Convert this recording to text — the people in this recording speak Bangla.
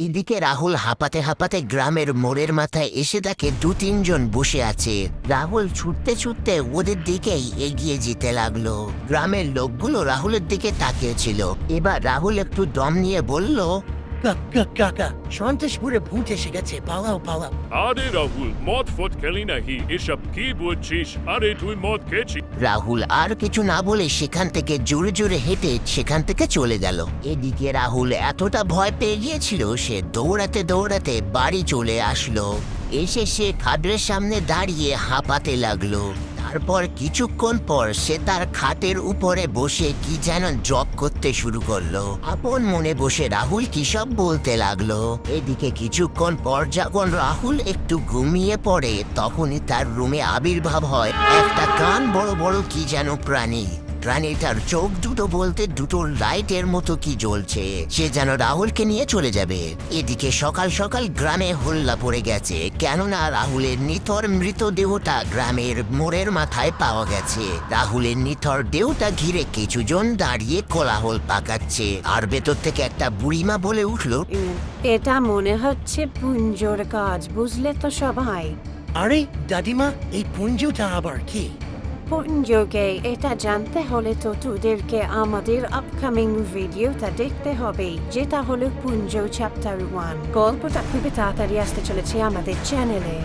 এদিকে রাহুল হাঁপাতে হাঁপাতে গ্রামের মোড়ের মাথায় এসে তাকে দু তিনজন বসে আছে। রাহুল ছুটতে ছুটতে ওদের দিকেই এগিয়ে যেতে লাগল। গ্রামের লোকগুলো রাহুলের দিকে তাকিয়েছিল। এবার রাহুল একটু দম নিয়ে বলল কাকা কাকা সন্তোষপুরে ভূত এসে গেছে। পালাও পালাও। আরে রাহুল মদ ফদ খেলি নাহি। এসব কি বলছিস আরে তুই মদ খেয়েছিস রাহুল আর কিছু না বলে সেখান থেকে জোরে জোরে হেঁটে সেখান থেকে চলে গেল। এদিকে রাহুল এতটা ভয় পেয়ে গিয়েছিল সে দৌড়াতে দৌড়াতে বাড়ি চলে আসলো। এসে সে খাটের সামনে দাঁড়িয়ে হাঁপাতে লাগল। তারপর কিছুক্ষণ পর সে তার খাটের উপরে বসে কি যেন জব করতে শুরু করল। আপন মনে বসে রাহুল কি সব বলতে লাগল। এদিকে কিছুক্ষণ পর যখন রাহুল একটু ঘুমিয়ে পড়ে, তখনই তার রুমে আবির্ভাব হয়। একটা কান বড় বড় কি যেন প্রাণী। প্রাণীটার চোখ দুটো বলতে দুটো লাইটের মতো কি জ্বলছে সে যেন রাহুলকে নিয়ে চলে যাবে। এদিকে সকাল সকাল গ্রামে হল্লা পড়ে গেছে কেননা রাহুলের নিথর মৃতদেহটা গ্রামের মোড়ের মাথায় পাওয়া গেছে। রাহুলের নিথর দেহটা ঘিরে কিছুজন দাঁড়িয়ে কোলাহল পাকাচ্ছে। আর ভেতর থেকে একটা বুড়িমা বলে উঠল এটা মনে হচ্ছে পুঞ্জোর কাজ বুঝলে তো সবাই। আরে দাদিমা এই পুঞ্জটা আবার কি? পুঞ্জোকে এটা জানতে হলে তো তোদেরকে আমাদের আপকামিং ভিডিওটা দেখতে হবে, যেটা হলো পুঞ্জ চ্যাপ্টার ওয়ান গল্পটা খুবই তাড়াতাড়ি আসতে চলেছে আমাদের চ্যানেলে